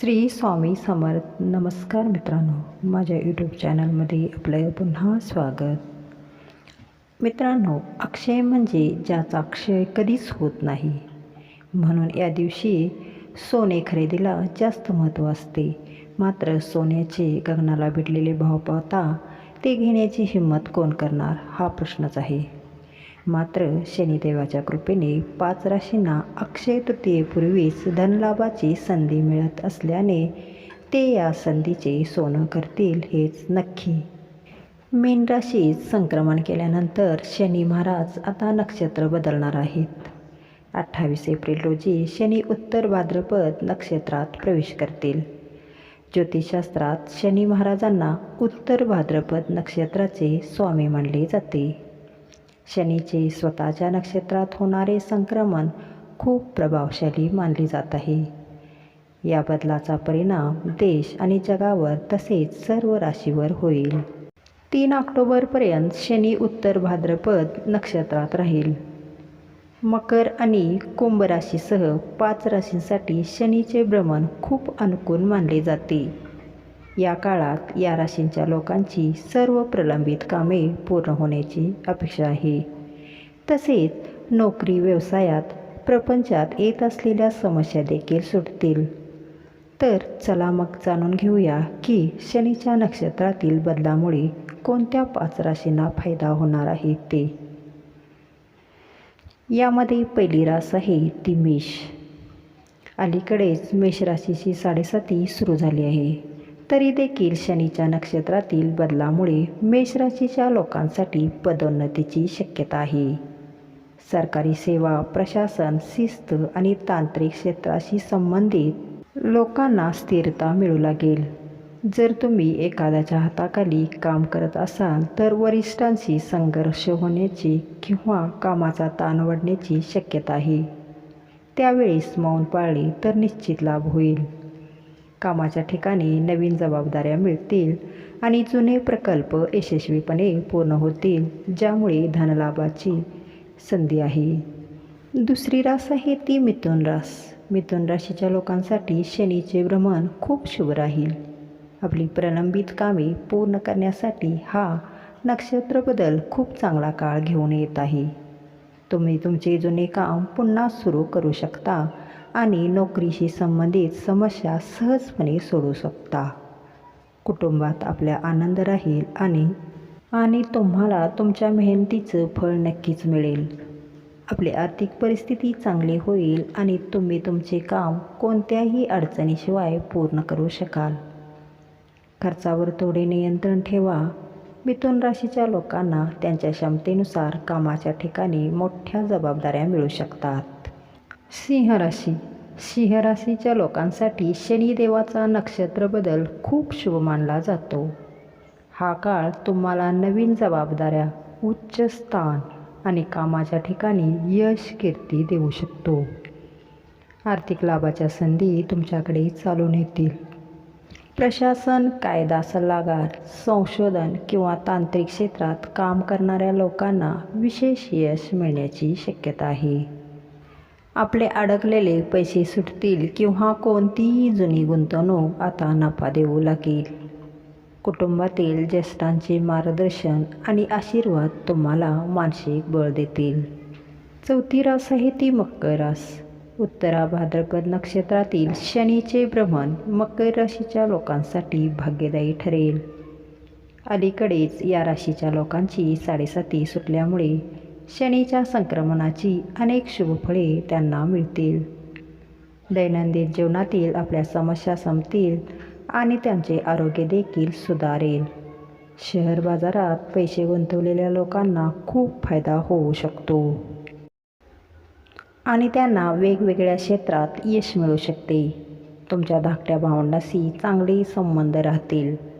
श्री स्वामी समर्थ नमस्कार मित्रांनो. माझ्या यूट्यूब चॅनलमध्ये आपलं पुन्हा स्वागत. मित्रांनो अक्षय म्हणजे ज्याचा अक्षय कधीच होत नाही. म्हणून या दिवशी सोने खरेदीला जास्त महत्त्व असते. मात्र सोन्याचे गगनाला भिडलेले भाव पाहता ते घेण्याची हिंमत कोण करणार हा प्रश्नच आहे. मात्र शनिदेवाच्या कृपेने पाच राशींना अक्षय तृतीयेपूर्वीच धनलाभाची संधी मिळत असल्याने ते या संधीचे सोनं करतील हेच नक्की. मीन राशीत संक्रमण केल्यानंतर शनी महाराज आता नक्षत्र बदलणार आहेत. अठ्ठावीस एप्रिल रोजी शनी उत्तर भाद्रपद नक्षत्रात प्रवेश करतील. ज्योतिषशास्त्रात शनी महाराजांना उत्तर भाद्रपद नक्षत्राचे स्वामी मानले जाते. शनीचे स्वतःच्या नक्षत्रात होणारे संक्रमण खूप प्रभावशाली मानले जात आहे. या बदलाचा परिणाम देश आणि जगावर तसेच सर्व राशीवर होईल. तीन ऑक्टोबरपर्यंत शनी उत्तर भाद्रपद नक्षत्रात राहील. मकर आणि कुंभ राशीसह पाच राशींसाठी शनीचे भ्रमण खूप अनुकूल मानले जाते. या काळात या राशींच्या लोकांची सर्व प्रलंबित कामे पूर्ण होण्याची अपेक्षा आहे. तसेच नोकरी व्यवसायात प्रपंचात येत असलेल्या समस्या देखील सुटतील. तर चला मग जाणून घेऊया की शनीच्या नक्षत्रातील बदलामुळे कोणत्या पाच राशींना फायदा होणार आहे ते. यामध्ये पहिली रास आहे ती मेष. अलीकडेच मेष राशीची साडेसाती सुरू झाली आहे. तरी देखील शनीच्या नक्षत्रातील बदलामुळे मेष राशीच्या लोकांसाठी पदोन्नतीची शक्यता आहे. सरकारी सेवा प्रशासन शिस्त आणि तांत्रिक क्षेत्राशी संबंधित लोकांना स्थिरता मिळू लागेल. जर तुम्ही एखाद्याच्या हाताखाली काम करत असाल तर वरिष्ठांशी संघर्ष होण्याची किंवा कामाचा ताण वाढण्याची शक्यता आहे. त्यावेळेस मौन पाळले तर निश्चित लाभ होईल. कामाच्या ठिकाणी नवीन जबाबदाऱ्या मिळतील आणि जुने प्रकल्प यशस्वीपणे पूर्ण होतील ज्यामुळे धनलाभाची संधी आहे. दुसरी रास आहे ती मिथुन रास. मिथुन राशीच्या लोकांसाठी शनीचे भ्रमण खूप शुभ राहील. आपली प्रलंबित कामे पूर्ण करण्यासाठी हा नक्षत्र बदल खूप चांगला काळ घेऊन येत आहे. तुम्ही तुमचे जुने काम पुन्हा सुरू करू शकता. आणि नोकरीशी संबंधित समस्या सहजपणे सोडू शकता. कुटुंबात आपल्या आनंद राहील आणि आणि तुम्हाला तुमच्या मेहनतीचं फळ नक्कीच मिळेल. आपली आर्थिक परिस्थिती चांगली होईल आणि तुम्ही तुमचे काम कोणत्याही अडचणीशिवाय पूर्ण करू शकाल. खर्चावर थोडे नियंत्रण ठेवा. मिथुन राशीच्या लोकांना त्यांच्या क्षमतेनुसार कामाच्या ठिकाणी मोठ्या जबाबदाऱ्या मिळू शकतात. सिंह राशी सिंह राशीच्या लोकांसाठी शनिदेवाचा नक्षत्र बदल खूप शुभ मानला जातो. हा काळ तुम्हाला नवीन जबाबदाऱ्या उच्च स्थान आणि कामाच्या ठिकाणी यश कीर्ती देऊ शकतो. आर्थिक लाभाच्या संधी तुमच्याकडे चालून येतील. प्रशासन कायदा सल्लागार संशोधन किंवा तांत्रिक क्षेत्रात काम करणाऱ्या लोकांना विशेष यश मिळण्याची शक्यता आहे. आपले अडकलेले पैसे सुटतील किंवा कोणतीही जुनी गुंतवणूक आता नफा देऊ लागेल. कुटुंबातील ज्येष्ठांचे मार्गदर्शन आणि आशीर्वाद तुम्हाला मानसिक बळ देतील. चौथी रास आहे ती मकर रास. उत्तरा भाद्रपद नक्षत्रातील शनीचे भ्रमण मकर राशीच्या लोकांसाठी भाग्यदायी ठरेल. अलीकडेच या राशीच्या लोकांची साडेसाती सुटल्यामुळे शनीच्या संक्रमणाची अनेक शुभफळे त्यांना मिळतील. दैनंदिन जीवनातील आपल्या समस्या संपतील आणि त्यांचे आरोग्य देखील सुधारेल. शहर बाजारात पैसे गुंतवलेल्या लोकांना खूप फायदा होऊ शकतो. आणि त्यांना वेगवेगळ्या क्षेत्रात यश मिळू शकते. तुमच्या धाकट्या भावंडाशी चांगले संबंध राहतील.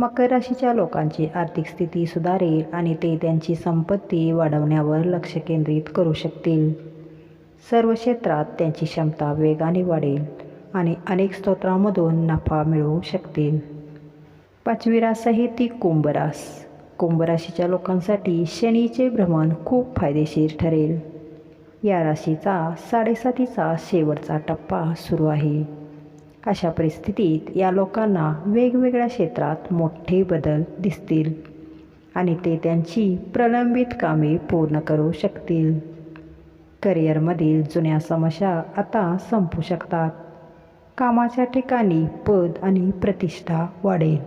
मकर राशीच्या लोकांची आर्थिक स्थिती सुधारेल आणि ते त्यांची संपत्ती वाढवण्यावर लक्ष केंद्रित करू शकतील. सर्व क्षेत्रात त्यांची क्षमता वेगाने वाढेल आणि अनेक स्तोत्रांमधून नफा मिळवू शकतील. पाचवी रास आहे ती कुंभरास कुंभराशीच्या कुंभ राशीच्या लोकांसाठी शनीचे भ्रमण खूप फायदेशीर ठरेल. या राशीचा साडेसातीचा शेवटचा टप्पा सुरू आहे. अशा परिस्थितीत या लोकांना वेगवेगळ्या क्षेत्रात मोठे बदल दिसतील आणि ते त्यांची प्रलंबित कामे पूर्ण करू शकतील. करिअरमधील जुन्या समस्या आता संपू शकतात. कामाच्या ठिकाणी पद आणि प्रतिष्ठा वाढेल.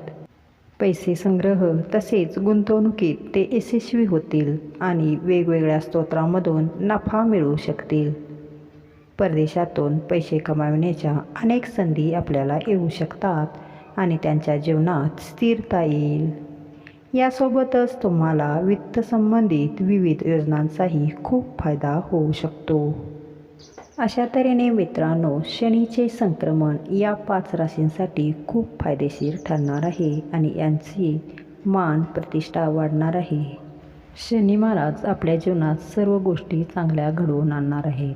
पैसे संग्रह तसेच गुंतवणुकीत ते यशस्वी होतील आणि वेगवेगळ्या स्रोतांमधून नफा मिळवू शकतील. परदेशातून पैसे कमावण्याच्या अनेक संधी आपल्याला येऊ शकतात आणि त्यांच्या जीवनात स्थिरता येईल. यासोबतच तुम्हाला वित्तसंबंधित विविध योजनांचाही खूप फायदा होऊ शकतो. अशा तऱ्हेने मित्रांनो शनीचे संक्रमण या पाच राशींसाठी खूप फायदेशीर ठरणार आहे आणि यांची मान प्रतिष्ठा वाढणार आहे. शनी महाराज आपल्या जीवनात सर्व गोष्टी चांगल्या घडवून आणणार आहेत.